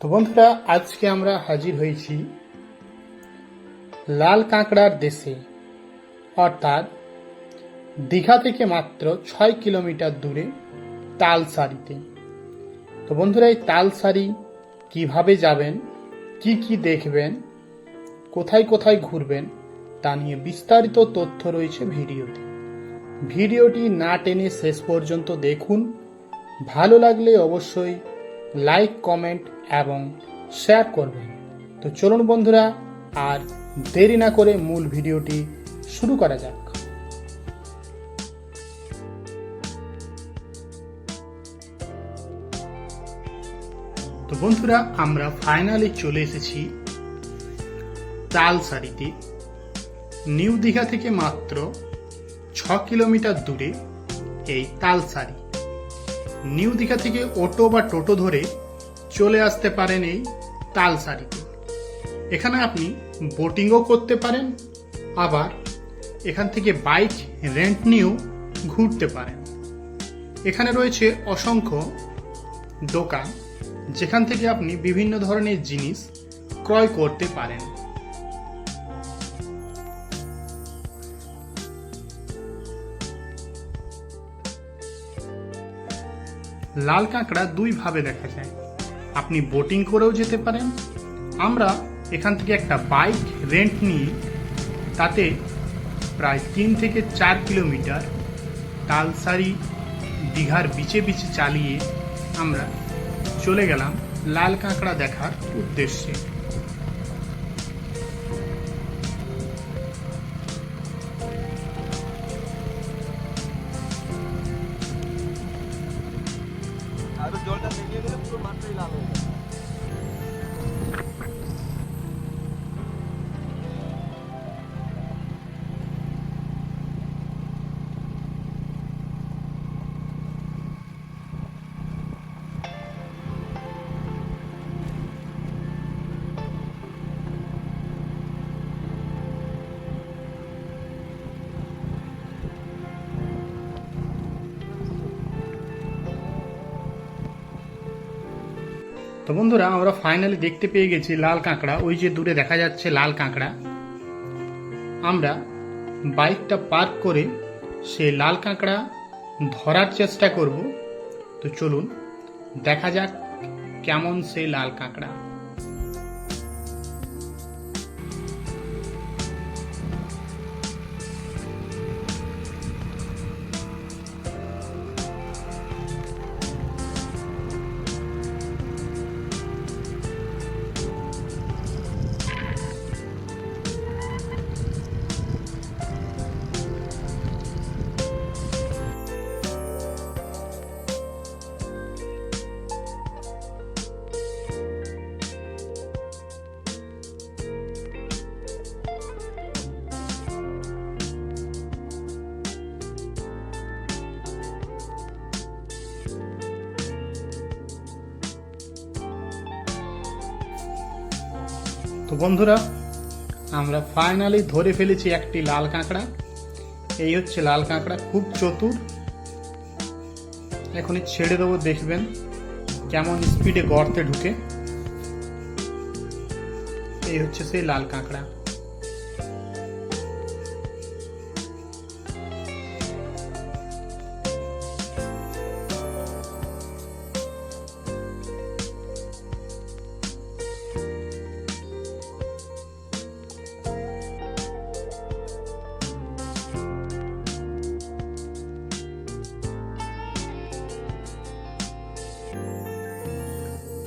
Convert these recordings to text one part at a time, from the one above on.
তো বন্ধুরা, আজকে আমরা হাজির হয়েছি লাল কাঁকড়ার দেশে। অর্থাৎ দীঘা থেকে মাত্র ছয় কিলোমিটার দূরে তালসারিতে। তো বন্ধুরা, এই তালসারি কীভাবে যাবেন, কি কি দেখবেন, কোথায় কোথায় ঘুরবেন, তা নিয়ে বিস্তারিত তথ্য রয়েছে ভিডিওতে। ভিডিওটি না টেনে শেষ পর্যন্ত দেখুন। ভালো লাগলে অবশ্যই লাইক, কমেন্ট এবং শেয়ার করবেন। তো চলুন বন্ধুরা, আর দেরি না করে মূল ভিডিওটি শুরু করা যাক। তো বন্ধুরা, আমরা ফাইনালি চলে এসেছি তাল তালসারিতে। নিউ দীঘা থেকে মাত্র ছ কিলোমিটার দূরে এই তালসারি। নিউ দীঘা থেকে অটো বা টোটো ধরে চলে আসতে পারেন এই তালসারিতে এখানে আপনি বোটিংও করতে পারেন, আবার এখান থেকে বাইক রেন্ট নিয়েও ঘুরতে পারেন। এখানে রয়েছে অসংখ্য দোকান, যেখান থেকে আপনি বিভিন্ন ধরনের জিনিস ক্রয় করতে পারেন। লাল কাঁকড়া দুইভাবে দেখা যায়। আপনি বোটিং করেও যেতে পারেন। আমরা এখান থেকে একটা বাইক রেন্ট নিয়ে তাতে প্রায় তিন থেকে চার কিলোমিটার তালসারি দীঘার বিচে বিচে চালিয়ে আমরা চলে গেলাম লাল কাঁকড়া দেখার উদ্দেশ্যে। জলটা বেরিয়ে গেলে পুরো মাঠটাই লাল হয়ে তো বন্ধুরা, আমরা ফাইনালি দেখতে পেয়ে গেছি লাল কাঁকড়া। ওই যে দূরে দেখা যাচ্ছে লাল কাঁকড়া। আমরা বাইকটা পার্ক করে সেই লাল কাঁকড়া ধরার চেষ্টা করব। তো চলুন, দেখা যাক কেমন সেই লাল কাঁকড়া। তো বন্ধুরা, আমরা ফাইনালি ধরে ফেলেছি একটি লাল কাঁকড়া। এই হচ্ছে লাল কাঁকড়া, খুব চতুর। এখনই ছেড়ে দেবো, দেখবেন কেমন স্পিডে গর্তে ঢুকে। এই হচ্ছে সেই লাল কাঁকড়া।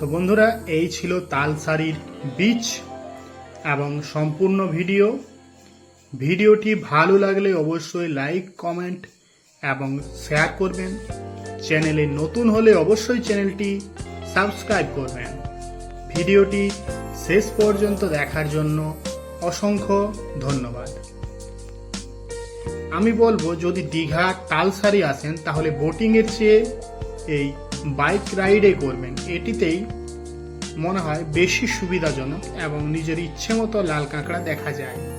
তো বন্ধুরা, এই ছিল তালসারির বীচ এবং সম্পূর্ণ ভিডিও। ভিডিওটি ভালো লাগলে অবশ্যই লাইক, কমেন্ট এবং শেয়ার করবেন। চ্যানেলে নতুন হলে অবশ্যই চ্যানেলটি সাবস্ক্রাইব করবেন। ভিডিওটি শেষ পর্যন্ত দেখার জন্য অসংখ্য ধন্যবাদ। আমি বলব, যদি দীঘা তালসারি আসেন, তাহলে বোটিংয়ের চেয়ে এই বাইক রাইডে করবেন, এটিতেই মনে হয় বেশি সুবিধাজনক এবং নিজের ইচ্ছে মতো লাল কাঁকড়া দেখা যায়।